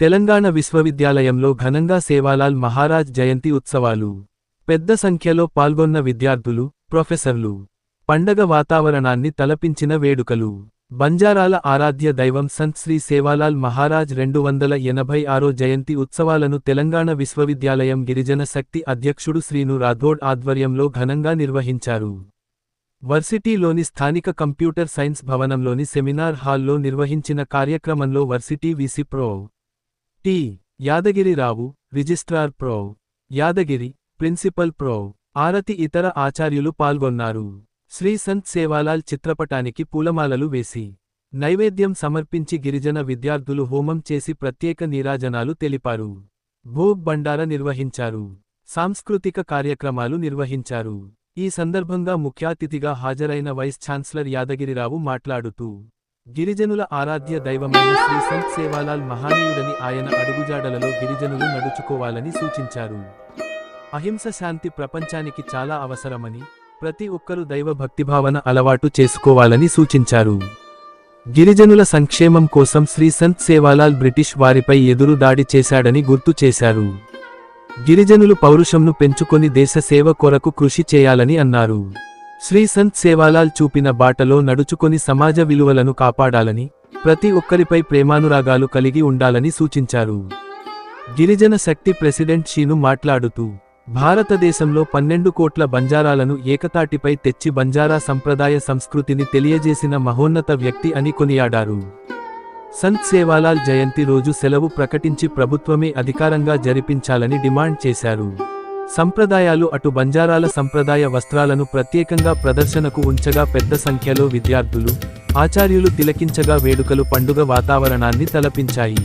తెలంగాణ విశ్వవిద్యాలయంలో ఘనంగా సేవాలాల్ మహారాజ్ జయంతి ఉత్సవాలు. పెద్ద సంఖ్యలో పాల్గొన్న విద్యార్థులు ప్రొఫెసర్లు. పండగ వాతావరణాన్ని తలపించిన వేడుకలు. బంజారాల ఆరాధ్య దైవం సంత్ శ్రీ సేవాలాల్ మహారాజ్ రెండు వందల ఎనభై ఆరో జయంతి ఉత్సవాలను తెలంగాణ విశ్వవిద్యాలయం గిరిజన శక్తి అధ్యక్షుడు శ్రీను రాథోడ్ ఆధ్వర్యంలో ఘనంగా నిర్వహించారు. వర్సిటీలోని స్థానిక కంప్యూటర్ సైన్స్ భవనంలోని సెమినార్ హాల్లో నిర్వహించిన కార్యక్రమంలో varsity VC prof. T. Yadagiri Rao registrar prof. Yadagiri principal prof. Arathi ఇతర ఆచార్యులు పాల్గొన్నారు. శ్రీ సంత్ సేవాలాల్ చిత్రపటానికి పూలమాలలు వేసి నైవేద్యం సమర్పించి గిరిజన విద్యార్థులు హోమం చేసి ప్రత్యేక నీరాజనాలు తెలిపారు. భోగ్ బండార నిర్వహించారు. సాంస్కృతిక కార్యక్రమాలు నిర్వహించారు. ఈ సందర్భంగా ముఖ్యాతిథిగా హాజరైన వైస్ ఛాన్సలర్ యాదగిరిరావు మాట్లాడుతూ గిరిజనుల ఆరాధ్య దైవమైన శ్రీ సంత్ సేవాలాల్ మహానీయుడని ఆయన అడుగుజాడలలో గిరిజనులు నడుచుకోవాలని సూచించారు. అహింస శాంతి ప్రపంచానికి చాలా అవసరమని ప్రతి ఒక్కరూ దైవ భక్తిభావన అలవాటు చేసుకోవాలని సూచించారు. గిరిజనుల సంక్షేమం కోసం శ్రీ సంత్ సేవాలాల్ బ్రిటిష్ వారిపై ఎదురు దాడి చేశాడని గుర్తు చేశారు. గిరిజనులు పౌరుషంను పెంచుకొని దేశ సేవ కొరకు కృషి చేయాలని అన్నారు. శ్రీ సంత్ సేవాలాల్ చూపిన బాటలో నడుచుకొని సమాజ విలువలను కాపాడాలని ప్రతి ఒక్కరిపై ప్రేమానురాగాలు కలిగి ఉండాలని సూచించారు. గిరిజన శక్తి ప్రెసిడెంట్ షీను మాట్లాడుతూ భారతదేశంలో పన్నెండు కోట్ల బంజారాలను ఏకతాటిపై తెచ్చి బంజారా సంప్రదాయ సంస్కృతిని తెలియజేసిన మహోన్నత వ్యక్తి అని కొనియాడారు. సంత్ సేవాలాల్ జయంతి రోజు సెలవు ప్రకటించి ప్రభుత్వమే అధికారంగా జరిపించాలని డిమాండ్ చేశారు. సంప్రదాయాలు అటు బంజారాల సంప్రదాయ వస్త్రాలను ప్రత్యేకంగా ప్రదర్శనకు ఉంచగా పెద్ద సంఖ్యలో విద్యార్థులు ఆచార్యులు తిలకించగా వేడుకలు పండుగ వాతావరణాన్ని తలపించాయి.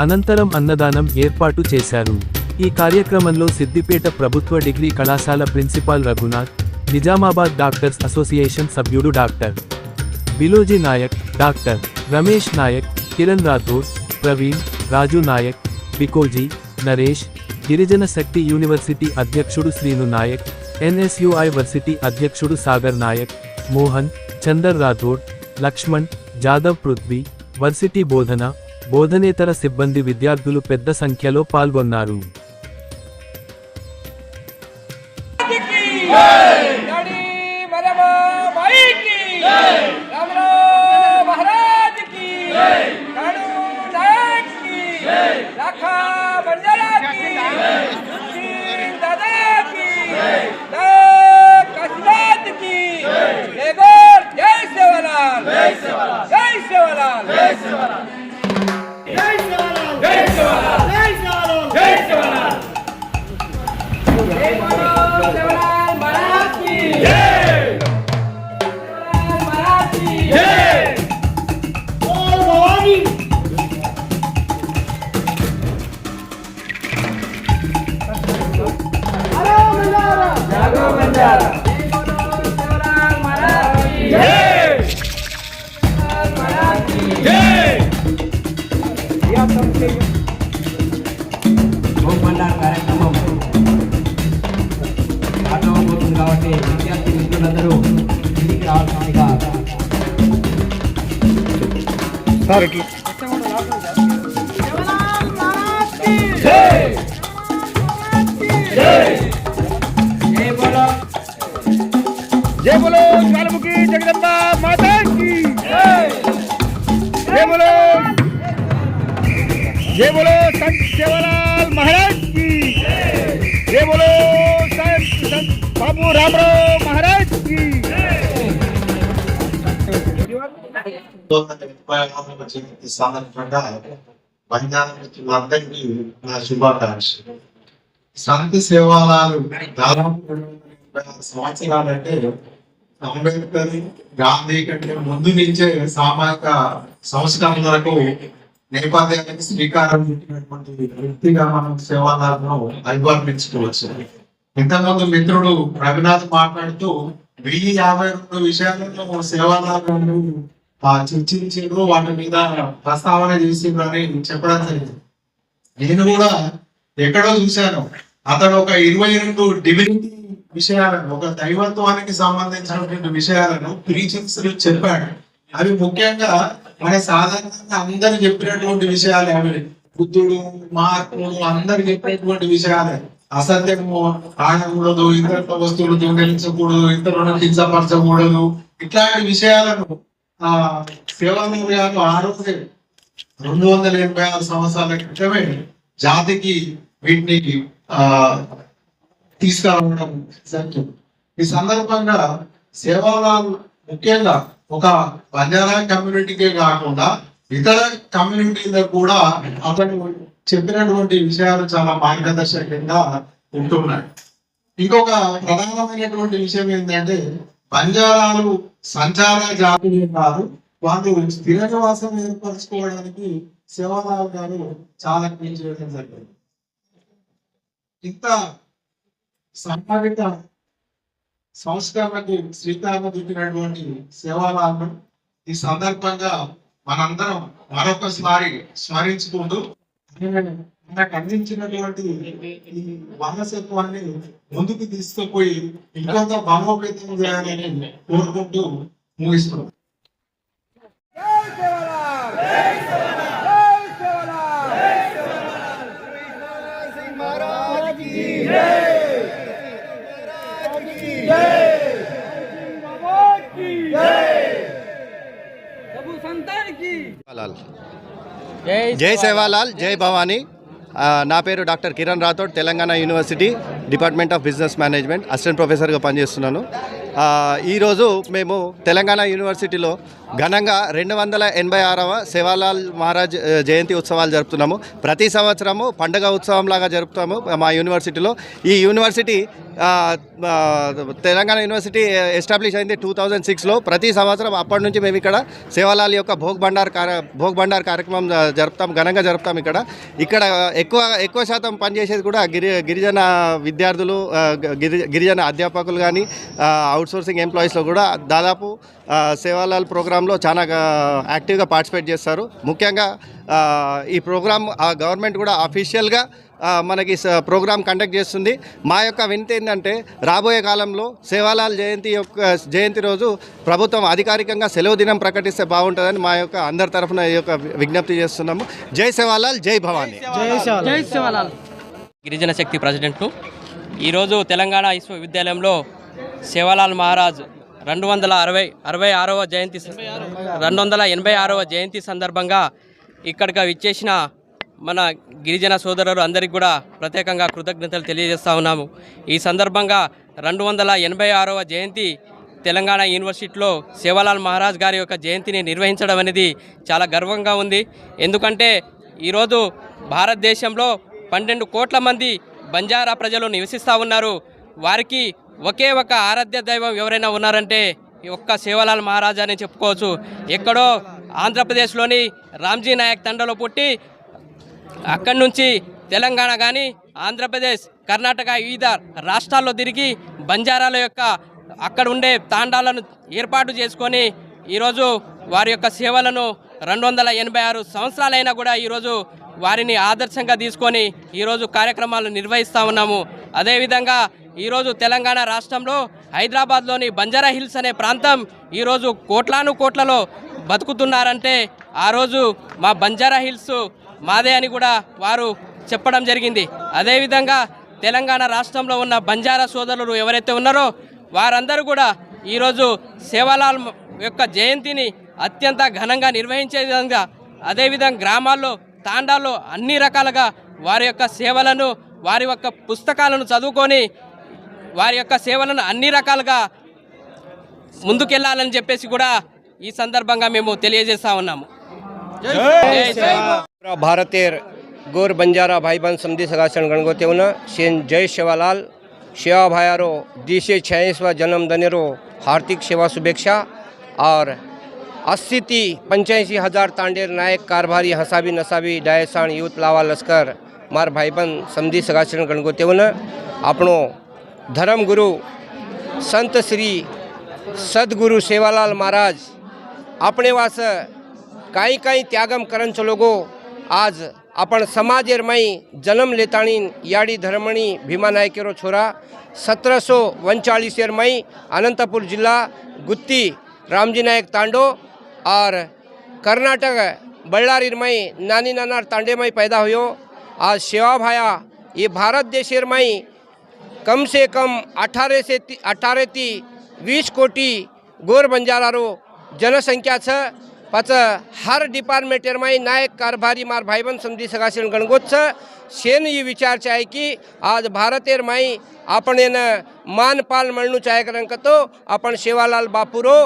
అనంతరం అన్నదానం ఏర్పాటు చేశారు. ఈ కార్యక్రమంలో సిద్దిపేట ప్రభుత్వ డిగ్రీ కళాశాల principal Raghunath Nizamabad doctors association సభ్యుడు doctor Biloji Naik doctor Ramesh Naik Kiran Rathod Praveen Raju Naik Bikoji Naresh Girijana Shakti university అధ్యక్షుడు శ్రీను నాయక్ ఎన్ఎస్యుఐ వర్సిటీ అధ్యక్షుడు సాగర్ నాయక్ మోహన్ చందర్ రాథోడ్ లక్ష్మణ్ జాదవ్ పృథ్వీ వర్సిటీ బోధన బోధనేతర సిబ్బంది విద్యార్థులు పెద్ద సంఖ్యలో పాల్గొన్నారు. गाड़ी जय सेवालाल जय सेवालाल जय सेवालाल కార్యక్రమం ఆటవబోతుంది కాబట్టి విద్యార్థి మిత్రులందరూ ఇంటికి రావాల్సిందిగా जय जय बोलो संत सेवालाल महाराज की जय बोलो संत संत बाबू रामराव महाराज की జయంతి సందర్భంగా బంజారా మిత్రులందరికీ నా శుభాకాంక్షలు శాంతి సేవాలాలు దాదాపు రెండు వందల యాభై సంవత్సరాలంటే అంబేద్కర్ గాంధీ కంటే ముందు నుంచే సామాజిక సంస్కరణలకు నేపథ్యానికి శ్రీకారం చుట్టినటువంటి వ్యక్తిగా మనం సేవాదారులను అభివర్ణించుకోవచ్చు ఇంతకుముందు మిత్రుడు రవినాథ్ మాట్లాడుతూ వెయ్యి యాభై రెండు విషయాలలో సేవాలను ఆ చర్చించారు వాటి మీద ప్రస్తావన చేసిండ్రు అని చెప్పడం జరిగింది. నేను కూడా ఎక్కడో చూశాను. అతడు ఒక ఇరవై రెండు డివినిటీ విషయాలను ఒక దైవత్వానికి సంబంధించినటువంటి విషయాలను ప్రీచింగ్స్ చెప్పాడు. అవి ముఖ్యంగా మన సాధారణంగా అందరు చెప్పినటువంటి విషయాలు అవి. బుద్ధుడు మార్పులు అందరు చెప్పినటువంటి విషయాలే. అసత్యము ఆడకూడదు ఇతరుల వస్తువులు దొంగలించకూడదు ఇతరులను హింసపరచకూడదు ఇట్లాంటి విషయాలను ఆ శివనూరు గారు ఆ రోజే రెండు వందల ఎనభై ఆరు సంవత్సరాల క్రితమే జాతికి వీటిని ఆ తీసుకురావడం జరిగింది. ఈ సందర్భంగా సేవాలాల్ ముఖ్యంగా ఒక బంజారా కమ్యూనిటీకే కాకుండా ఇతర కమ్యూనిటీలకు కూడా అతను చెప్పినటువంటి విషయాలు చాలా మార్గదర్శకంగా ఉంటున్నాయి. ఇంకొక ప్రధానమైనటువంటి విషయం ఏంటంటే బంజారాలు సంచార జాతులే కాదు వాళ్ళు స్థిర నివాసం ఏర్పరచుకోవడానికి సేవాలాల్ గారు చాలా కృషి చేయడం జరిగింది. ఇంత సామాజిక సంస్కరణకు శ్రీకారం చుట్టినటువంటి సేవాలను ఈ సందర్భంగా మనందరం మరొకసారి స్మరించుకుంటూ నాకు అందించినటువంటి ఈ వారసత్వాన్ని ముందుకు తీసుకుపోయి ఇంకొంత బలోపేతం చేయాలని కోరుకుంటూ ముగిస్తున్నాం Yeah సేవలాల్ జై సేవలాల్ ప్రభు లాల్ సేవాలాల్ జై సేవాలాల్ జై భవానీ. నా పేరు doctor Kiran Rathod Telangana university department of business management assistant ప్రొఫెసర్గా పనిచేస్తున్నాను. ఈరోజు మేము తెలంగాణ యూనివర్సిటీలో ఘనంగా రెండు వందల ఎనభై ఆరవ సేవాలాల్ మహారాజ్ జయంతి ఉత్సవాలు జరుపుతున్నాము. ప్రతి సంవత్సరము పండగ ఉత్సవంలాగా జరుపుతాము మా యూనివర్సిటీలో. ఈ యూనివర్సిటీ తెలంగాణ యూనివర్సిటీ ఎస్టాబ్లిష్ అయింది టూ థౌజండ్ సిక్స్లో ప్రతి సంవత్సరం అప్పటి నుంచి మేము ఇక్కడ సేవాలాల్ యొక్క భోగ్ భండార్ కార్య భోగ్ భండార్ కార్యక్రమం జరుపుతాం ఘనంగా జరుపుతాం ఇక్కడ. ఇక్కడ ఎక్కువ ఎక్కువ శాతం పనిచేసేది కూడా గిరి గిరిజన విద్యార్థులు గిరి గిరిజన అధ్యాపకులు కానీ అవుట్సోర్సింగ్ ఎంప్లాయీస్లో కూడా దాదాపు సేవాలాల్ ప్రోగ్రాంలో చాలా యాక్టివ్గా పార్టిసిపేట్ చేస్తారు. ముఖ్యంగా ఈ ప్రోగ్రామ్ ఆ గవర్నమెంట్ కూడా అఫీషియల్గా మనకి స- ప్రోగ్రామ్ కండక్ట్ చేస్తుంది. మా యొక్క వినతి ఏంటంటే రాబోయే కాలంలో సేవాలాల్ జయంతి యొక్క జయంతి రోజు ప్రభుత్వం అధికారికంగా సెలవు దినం ప్రకటిస్తే బాగుంటుందని మా యొక్క అందరి తరఫున ఈ యొక్క విజ్ఞప్తి చేస్తున్నాము. జై సేవాలాల్ జై భవానీ. జై సేవలాల్. గిరిజన శక్తి ప్రెసిడెంట్ను ఈరోజు తెలంగాణ విశ్వవిద్యాలయంలో సేవాలాల్ మహారాజ్ రెండు వందల అరవై అరవై ఆరవ జయంతి రెండు వందల ఎనభై ఆరవ జయంతి సందర్భంగా ఇక్కడికి విచ్చేసిన మన గిరిజన సోదరులు అందరికీ కూడా ప్రత్యేకంగా కృతజ్ఞతలు తెలియజేస్తా ఉన్నాము. ఈ సందర్భంగా రెండు వందల ఎనభై ఆరవ జయంతి తెలంగాణ యూనివర్సిటీలో సేవాలాల్ మహారాజ్ గారి యొక్క జయంతిని నిర్వహించడం అనేది చాలా గర్వంగా ఉంది. ఎందుకంటే ఈరోజు భారతదేశంలో పన్నెండు కోట్ల మంది బంజారా ప్రజలు నివసిస్తూ ఉన్నారు. వారికి ఒకే ఒక ఆరాధ్య దైవం ఎవరైనా ఉన్నారంటే ఈ ఒక్క సేవలాల్ మహారాజ్ అని చెప్పుకోవచ్చు. ఎక్కడో ఆంధ్రప్రదేశ్లోని రామ్జీ నాయక్ తండలో పుట్టి అక్కడి నుంచి తెలంగాణ కానీ ఆంధ్రప్రదేశ్ కర్ణాటక వివిధ రాష్ట్రాల్లో తిరిగి బంజారాల యొక్క అక్కడ ఉండే తాండాలను ఏర్పాటు చేసుకొని ఈరోజు వారి యొక్క సేవలను రెండు వందల ఎనభై ఆరు సంవత్సరాలైనా కూడా ఈరోజు వారిని ఆదర్శంగా తీసుకొని ఈరోజు కార్యక్రమాలు నిర్వహిస్తూ ఉన్నాము. అదేవిధంగా ఈరోజు తెలంగాణ రాష్ట్రంలో హైదరాబాద్లోని బంజారా హిల్స్ అనే ప్రాంతం ఈరోజు కోట్లాను కోట్లలో బతుకుతున్నారంటే ఆ రోజు మా బంజారా హిల్స్ మాదే అని కూడా వారు చెప్పడం జరిగింది. అదేవిధంగా తెలంగాణ రాష్ట్రంలో ఉన్న బంజారా సోదరులు ఎవరైతే ఉన్నారో వారందరూ కూడా ఈరోజు సేవాలాల్ యొక్క జయంతిని అత్యంత ఘనంగా నిర్వహించే విధంగా అదేవిధంగా గ్రామాల్లో తాండాల్లో అన్ని రకాలుగా వారి యొక్క సేవలను వారి యొక్క పుస్తకాలను చదువుకొని వారి యొక్క సేవలను అన్ని రకాలుగా ముందుకెళ్ళాలని చెప్పేసి కూడా ఈ సందర్భంగా మేము తెలియజేస్తా ఉన్నాము జై శ్రీరామ్. भारतेर गोर बंजारा भाईबंद समधी सगासन गणगोतेवन शेन जय शेवालाल शेवा भायारो दीशे छयासीवा जन्म दनेरो हार्दिक सेवा शुभेच्छा और अस्सी ती पंच्याऐंशी हजार तांडेर नायक कारभारी हसाबी नसाबी डायसाण युथ लावा लश्कर मार भाईबंद समधी सगासन गणगोतेवन આપણો ધર્મગુરુ સંત શ્રી સદગુરુ સેવાલાલ મહારાજ આપણે વાસ કાંઈ કાંઈ ત્યાગમ કરંચ લોકો આજ આપણ સમાજેરમય જન્મ લેતાણી યાડી ધર્મણી ભીમા નાયકેરો છોરા સત્રસો વંચાળીસેરમય અનંતપુર જિલ્લા ગુત્તી રામજી નાયક તાંડો और कर्नाटक बल्लारीर माई नानी नानार तांडे माई पैदा हुयो आज सेवा भाया ये भारत देशेर माई कम से कम अठारह से अठारह ती वीस कोटी गोर बंजारारो जनसंख्या छ हर डिपार्टमेंटेरमाई नायक कारभारी मार भाईबंद समजी सगाशील गणगोत छ शेन ही विचार चाहे की आज भारतेर माई आपण मान मानपाल म्हणू चाहे कारण तो आपण सेवालाल बापूरो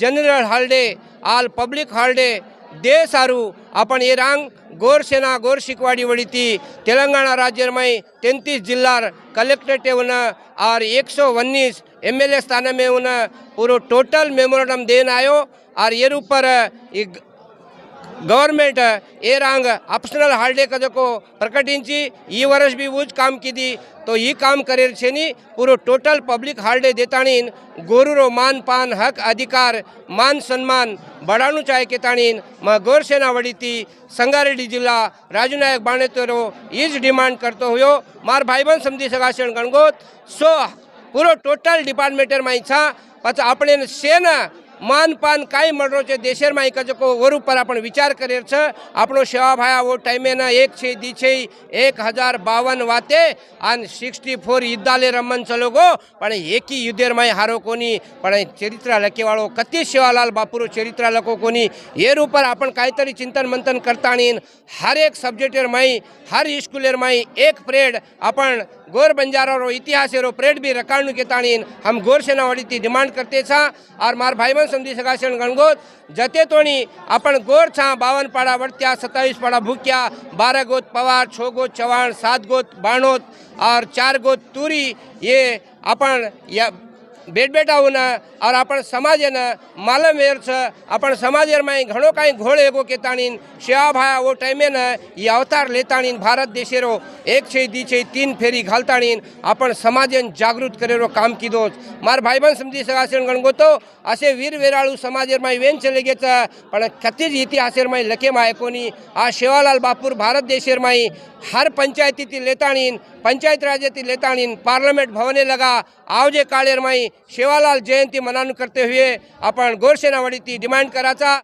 जनरल हॉलडे आल पब्लिक हॉलडे દેહ સારું આપણ એ રાંગ ગોરસેના ગોર શીખવાડી વળીતી તેલંગાણા રાજ્યમય તેત્રીસ જિલ્લા કલેક્ટરેટે ઉન આર એકસો ઓન્નીસ એમએલએ સ્થાનમે ઉન પૂરો ટોટલ મેમોરેન્ડમ દેન આવ્યો આર એર ઉપર గవర్నమెంట్ ఏ రాంగ్ ఆప్షనల్ హాలిడే కదకు ప్రకటించి ఈ વર્ષ બી વું જ કામ કીધી તો એ કામ કરેલ છે ની પૂરો ટોટલ પબ્લિક હાલિડે દેતાણીન ગોરુરો માન પાન હક અધિકાર માન સન્માન બળાનું ચાહે કેતાણીન માં ગોર સેના વડીતી સંગારેડી જિલ્લા રાજુનાયક બાણેતરો એ જ ડિમાન્ડ કરતો હોયો માર ભાઈબંધ સમજી સગાશણ ગણગોત સો પૂરો ટોટલ ડિપાર્ટમેન્ટરમાં ઈચ્છા પાછા આપણે સેના માનપાન કાંઈ મળરો છે દેશેરમાં એક જ ઓર ઉપર આપણે વિચાર કરેલ છે આપણો સેવાભાઈ આવો ટાઈમેના એક છે દી છે એક હજાર બાવન વાતે અને સિક્સટી ફોર યુદ્ધાલે રમન ચલોગો પણ એકી યુદ્ધેરમાંય હારો કોની પણ ચરિત્ર લખેવાળો કતિ સેવાલાલ બાપુરો ચરિત્ર લખો કોની એર ઉપર આપણે કાંઈતરી ચિંતન મંથન કરતાણી હરેક સબ્જેક્ટેરમાંય હર સ્કૂલેરમાંય એક પ્રેડ આપણ ગોર બંજારારો ઇતિહાસેરો પ્રેડ બી રકાણનું કેતાણીન હમ ગોર સેનાવાડીથી ડિમાન્ડ કરતે છા और मार भाई बहन समझी सगाशन गणगोत जते तोणी अपन गोर छा बावन पाड़ा वर्त्या सत्तावीस पाड़ा भूक्या बारह गोत पवार छो गोत चवाण सात गोत बाणोत और चार गोत तुरी ये अपन या બેટ બેટા હોના और आपण समाजेनं मालम वेर छ आपण समाजेरमाई घणो काही घोळ एगो केताणीन शेवा भाया वो टायमेनं ही अवतार लेताणीन भारत देशेरो एक छे दी छे तीन फेरी घालताणीन आपण समाजेन जागृत करेरो काम किदोच मार भाईबंद समजी सगासेन गणगोतो असे वीर वेराळू समाजेरमाई वेन चले गेच पण कतीज इतिहासेरमाई लके माय कोणी आ शेवालाल बापूर भारत देशेरमाई हर पंचायतीतील लेताणीन पंचायत राज्यातील लेताणीन पार्लमेंट भवने लगा आवजे काळेरमाई शेवालाल जयंती मनान करते हुए अपन गौरसेनावाड़ी थी डिमांड करा